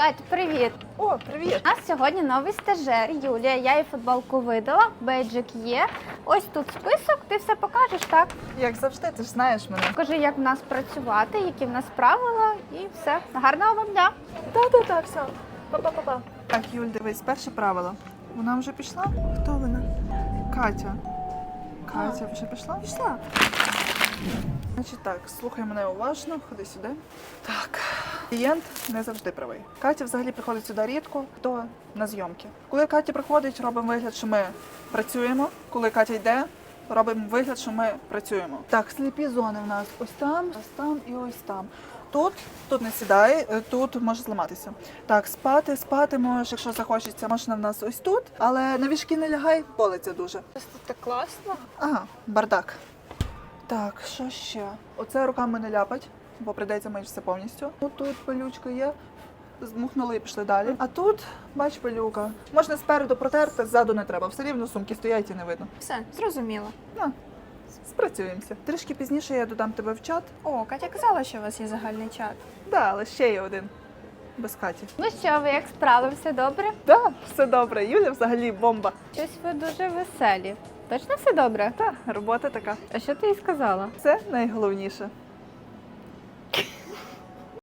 Кать, привіт! О, привіт! У нас сьогодні новий стажер Юлія. Я їй футболку видала, бейджик є. Ось тут список, ти все покажеш, так? Як завжди, ти ж знаєш мене. Покажи, як в нас працювати, які в нас правила, і все. Гарного вам дня! Та-та-та, все. Па-па-па-па. Так, Юль, дивись, перше правило. Вона вже пішла? Хто вона? Катя. Катя вже пішла? Пішла. Значить так, слухай мене уважно, ходи сюди. Так. Клієнт не завжди правий. Катя взагалі приходить сюди рідко, хто на зйомки. Коли Катя приходить, робимо вигляд, що ми працюємо. Коли Катя йде, робимо вигляд, що ми працюємо. Так, сліпі зони в нас ось там, ось там і ось там. Тут, тут не сідай, е, тут може зламатися. Так, спати, спати можеш, якщо захочеться, можна в нас ось тут, але на вішки не лягай, болиться дуже. Тут так класно. Ага, бардак. Так, що ще? Оце руками не ляпать, бо прийдеться мити все повністю. Ну, Тут пилючка є. Змухнули і пішли далі. А тут, бач, пилюка. Можна спереду протерти, ззаду не треба. Все рівно сумки стоять і не видно. Все, зрозуміло. На, спрацюємося. Трішки пізніше я додам тебе в чат. О, Катя казала, що у вас є загальний чат. Да, але ще є один. Без Каті. Ну що, ви як справи? Все добре? Да, все добре. Юля взагалі бомба. Щось ви дуже веселі. Точно все добре? Так, робота така. А що ти їй сказала? Це найголовніше.